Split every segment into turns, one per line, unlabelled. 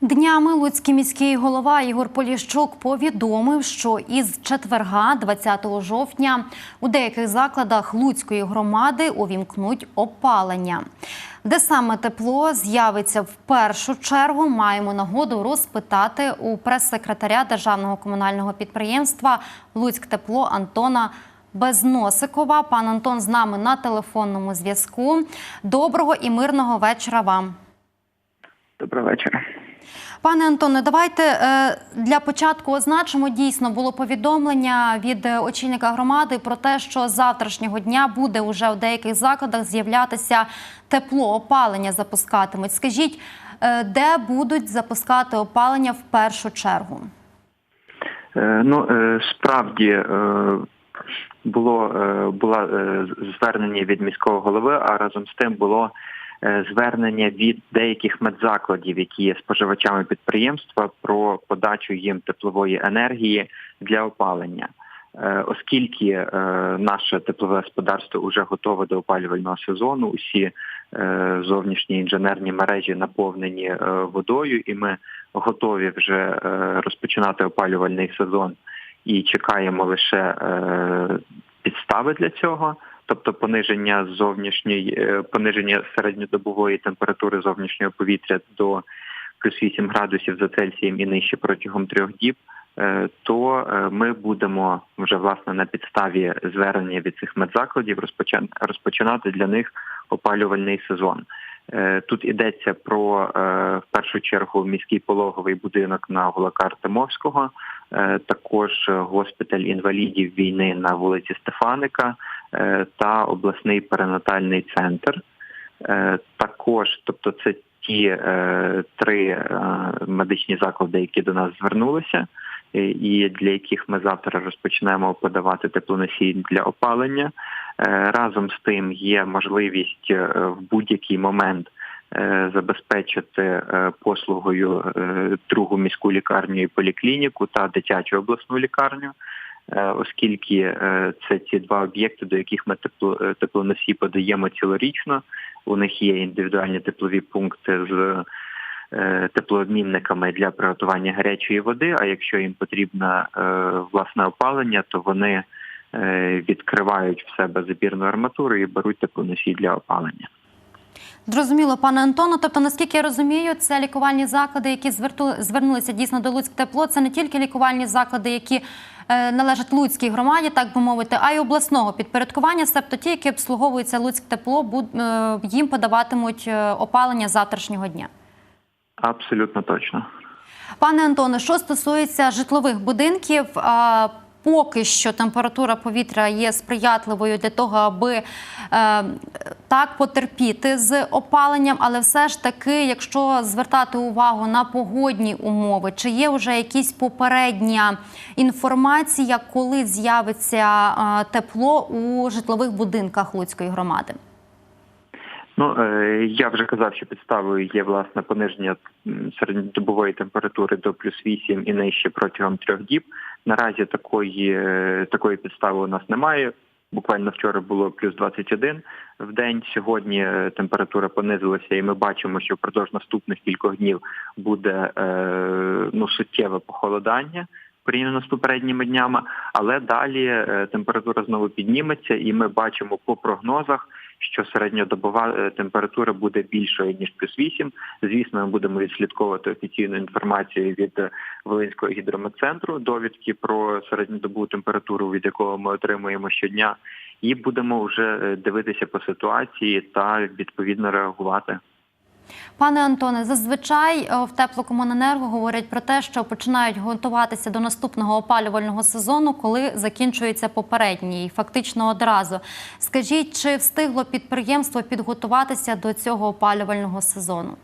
Днями Луцький міський голова Ігор Поліщук повідомив, що із четверга, 20 жовтня, у деяких закладах Луцької громади увімкнуть опалення. Де саме тепло з'явиться в першу чергу, маємо нагоду розпитати у прес-секретаря державного комунального підприємства Луцьктепло Антона Безносикова. Пан Антон з нами на телефонному зв'язку. Доброго і мирного вечора вам.
Доброго вечора.
Пане Антоне, давайте е, для початку означимо. Дійсно було повідомлення від е, очільника громади про те, що з завтрашнього дня буде уже у деяких закладах з'являтися тепло, опалення запускатимуть. Скажіть, е, де будуть запускати опалення в першу чергу?
Ну справді було була звернення від міського голови, а разом з тим було звернення від деяких медзакладів, які є споживачами підприємства, про подачу їм теплової енергії для опалення. Е, Оскільки е, наше теплове господарство вже готове до опалювального сезону, усі е, зовнішні інженерні мережі наповнені е, водою, і ми готові вже е, розпочинати опалювальний сезон і чекаємо лише е, підстави для цього, тобто пониження зовнішньої е, пониження середньодобової температури зовнішнього повітря до плюс 8 градусів за Цельсієм і нижче протягом трьох діб. е, То е, ми будемо вже власне на підставі звернення від цих медзакладів розпочинати для них опалювальний сезон. Тут йдеться про в першу чергу міський пологовий будинок на Гулака Артемовського, також госпіталь інвалідів війни на вулиці Стефаника та обласний перинатальний центр. Е, Також, тобто, це ті е, три е, медичні заклади, які до нас звернулися, е, і для яких ми завтра розпочнемо подавати теплоносій для опалення. Е, Разом з тим є можливість е, в будь-який момент е, забезпечити е, послугою е, другу міську лікарню і поліклініку та дитячу обласну лікарню. Е, Оскільки е, це ці два об'єкти, до яких ми тепло, е, подаємо цілорічно, у них є індивідуальні теплові пункти з теплообмінниками для приготування гарячої води. А якщо їм потрібно власне опалення, то вони відкривають в себе забірну арматуру і беруть теплоносій для опалення.
Зрозуміло, пане Антону. Тобто, наскільки я розумію, це лікувальні заклади, які зверту- звернулися дійсно до Луцьк тепло. Це не тільки лікувальні заклади, які належать Луцькій громаді, так би мовити, а й обласного підпорядкування. Себто ті, які обслуговуються Луцьк тепло, е, їм подаватимуть е, опалення завтрашнього дня.
Абсолютно точно.
Пане Антоне, що стосується житлових будинків, поки що температура повітря є сприятливою для того, аби е, так потерпіти з опаленням, але все ж таки, якщо звертати увагу на погодні умови, чи є вже якісь попередня інформація, коли з'явиться е, тепло у житлових будинках Луцької громади?
Ну е, я вже казав, що підставою є власне пониження середньодобової температури до плюс 8 і нижче протягом трьох діб. Наразі такої е, такої підстави у нас немає. Буквально вчора було плюс 21 в день. Сьогодні е, температура понизилася, і ми бачимо, що впродовж наступних кількох днів буде ну суттєве похолодання порівняно з попередніми днями. Але далі температура знову підніметься, і ми бачимо по прогнозах, що середньодобова е, температура буде більшою ніж плюс 8. Звісно, ми будемо відслідковувати офіційну інформацію від е, Волинського гідрометцентру, довідки про середньодобову температуру, від якого ми отримуємо щодня, і будемо вже е, дивитися по ситуації та відповідно реагувати.
Пане Антоне, зазвичай е, в теплокомуненерго говорять про те, що починають готуватися до наступного опалювального сезону, коли закінчується попередній, фактично одразу. Скажіть, чи встигло підприємство підготуватися до цього опалювального сезону?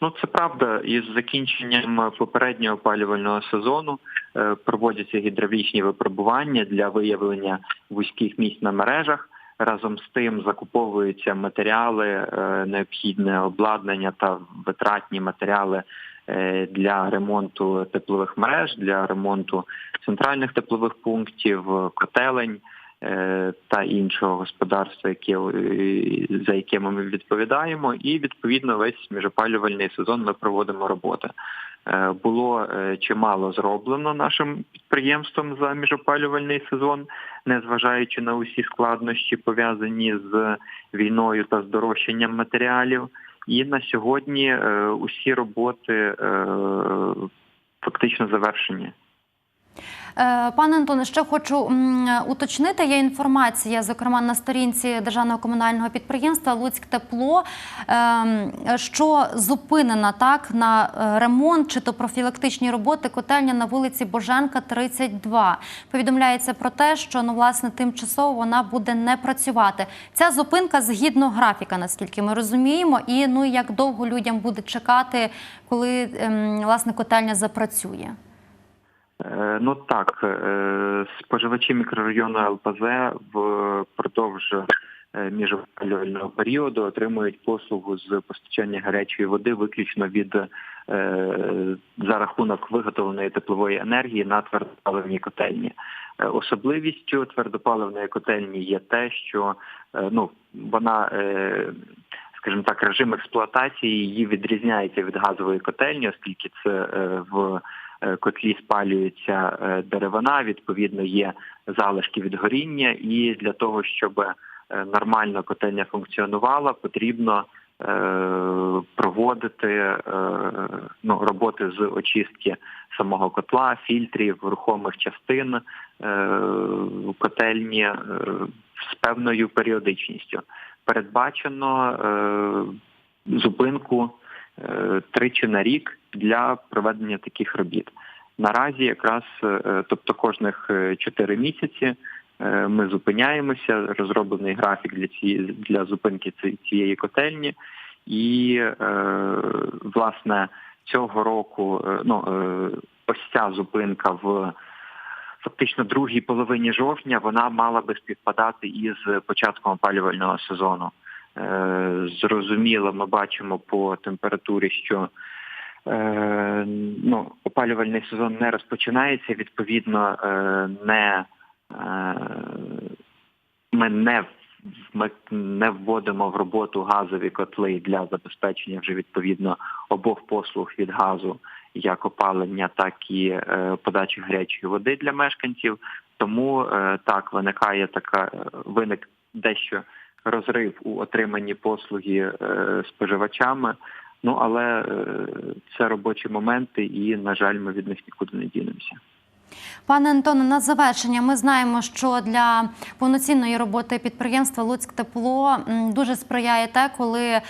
Ну, це правда. Із закінченням попереднього опалювального сезону е, проводяться гідравлічні випробування для виявлення вузьких місць на мережах. Разом з тим закуповуються матеріали, е, необхідне обладнання та витратні матеріали е, для ремонту теплових мереж, для ремонту центральних теплових пунктів, котелень. Е, та іншого господарства, яке е, за якими ми відповідаємо, і відповідно весь міжопалювальний сезон ми проводимо роботи. Е, Було чимало зроблено нашим підприємством за міжопалювальний сезон, незважаючи на усі складнощі пов'язані з війною та здорожчанням матеріалів. І на сьогодні усі роботи фактично завершені.
Е, Пане Антоне, ще хочу уточнити. Є інформація, зокрема на сторінці державного комунального підприємства Луцьк Тепло, ем, що зупинена так на е, ремонт чи то профілактичні роботи котельня на вулиці Боженка, 32. Повідомляється про те, що ну власне тимчасово вона буде не працювати. Ця зупинка згідно графіка, наскільки ми розуміємо, і ну як довго людям буде чекати, коли ем, власне котельня запрацює.
Е, Ну так, е, споживачі мікрорайону ЛПЗ впродовж е, міжопалювального періоду отримують послугу з постачання гарячої води виключно від за рахунок виготовленої теплової енергії на твердопаливній котельні. Особливістю твердопаливної котельні є те, що ну вона. Скажімо так, режим експлуатації її відрізняється від газової котельні, оскільки це в котлі спалюється е, деревина, відповідно є залишки від горіння, і для того, щоб е, нормально котельня функціонувала, потрібно е, проводити е, ну, роботи з очистки самого котла, фільтрів, рухомих частин е, котельні е, з певною періодичністю. Передбачено е, зупинку е, тричі на рік для проведення таких робіт. Наразі якраз, е, тобто кожних 4 місяці, е, ми зупиняємося, розроблений графік для цієї для зупинки цієї котельні, і е, власне цього року е, ну, е, ось ця зупинка в фактично другій половині жовтня вона мала би співпадати із початком опалювального сезону. Е, Зрозуміло, ми бачимо по температурі, що е, ну, опалювальний сезон не розпочинається, відповідно, е, не, ми не, ми не вводимо в роботу газові котли для забезпечення вже відповідно обох послуг від газу, як опалення, так і подачі гарячої води для мешканців. Тому так виникає така виник дещо розрив у отриманні послуги е, споживачами. Ну але е, це робочі моменти, і на жаль, ми від них нікуди не дінемося.
Пане Антоне, на завершення ми знаємо, що для повноцінної роботи підприємства Луцьк Тепло дуже сприяє те, коли е,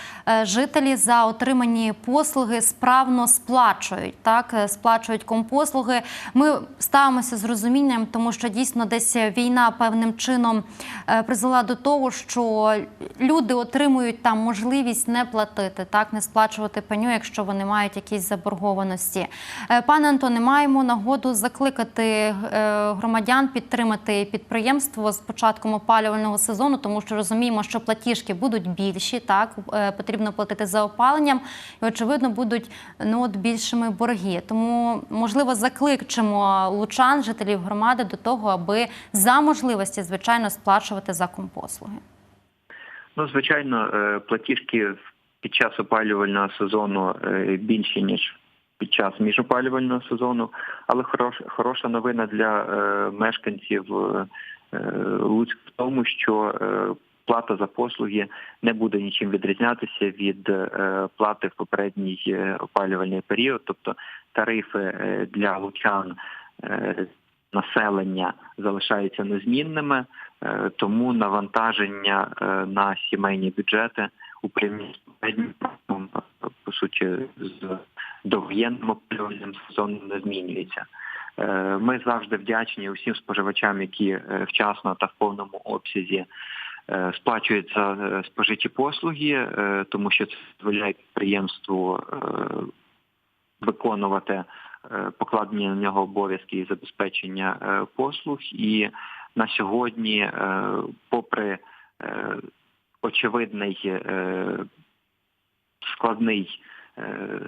жителі за отримані послуги справно сплачують. Так, е, сплачують компослуги. Ми ставимося з розумінням, тому що дійсно десь війна певним чином е, призвела до того, що люди отримують там можливість не платити, так не сплачувати пеню, якщо вони мають якісь заборгованості. Пане Антоне, маємо нагоду закликати е, громадян підтримати підприємство з початком опалювального сезону, тому що розуміємо, що платіжки будуть більші, так е, потрібно платити за опаленням, і очевидно будуть ну от більшими борги. Тому можливо закликчимо лучан, жителів громади до того, аби за можливості звичайно сплачувати за компослуги.
Ну, звичайно, е, платіжки під час опалювального сезону більші, ніж під час міжопалювального сезону, але хорош, хороша новина для е, мешканців е, е, Луцька в тому, що плата за послуги не буде нічим відрізнятися від плати в попередній опалювальний період, тобто тарифи для лучан населення залишаються незмінними, тому навантаження на сімейні бюджети у порівнянні по суті з довоєнним опалювальним сезоном не змінюється. Е, Ми завжди вдячні усім споживачам, які е, вчасно та в повному обсязі е, сплачують е, спожиті послуги, тому що це дозволяє підприємству виконувати покладені на нього обов'язки і забезпечення послуг. І на сьогодні, попри очевидний складний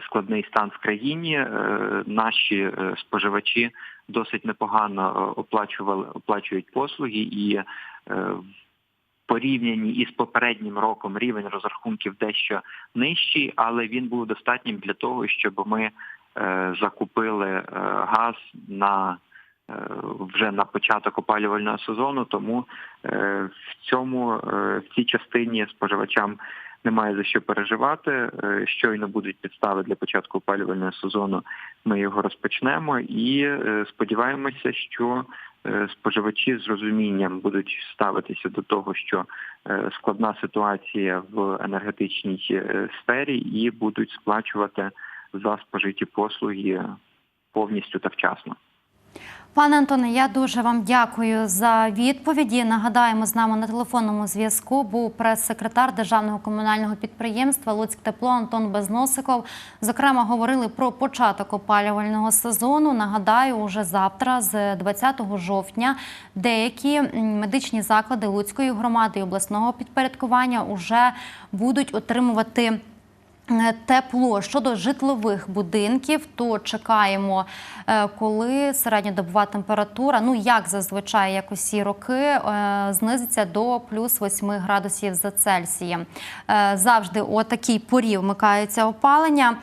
складний стан в країні, е, наші е, споживачі досить непогано е, оплачували оплачують послуги, і е, порівнянні із попереднім роком рівень розрахунків дещо нижчий, але він був достатнім для того, щоб ми е, закупили е, газ на е, вже на початок опалювального сезону. Тому е, в цьому е, в цій частині споживачам немає за що переживати. Е, Щойно будуть підстави для початку опалювального сезону. Ми його розпочнемо і е, сподіваємося, що е, споживачі з розумінням будуть ставитися до того, що складна ситуація в енергетичній сфері, і будуть сплачувати за спожиті послуги повністю та вчасно.
Пане Антоне, я дуже вам дякую за відповіді. Нагадаємо, з нами на телефонному зв'язку був прес-секретар державного комунального підприємства Луцьктепло Антон Безносиков. Зокрема, говорили про початок опалювального сезону. Нагадаю, уже завтра, з 20 жовтня, деякі медичні заклади Луцької громади і обласного підпорядкування вже будуть отримувати. Е, Тепло щодо житлових будинків, то чекаємо, е, коли середньодобова температура, ну як зазвичай, як усі роки, е, знизиться до плюс 8 градусів за Цельсієм. Завжди о такій порі вмикається опалення.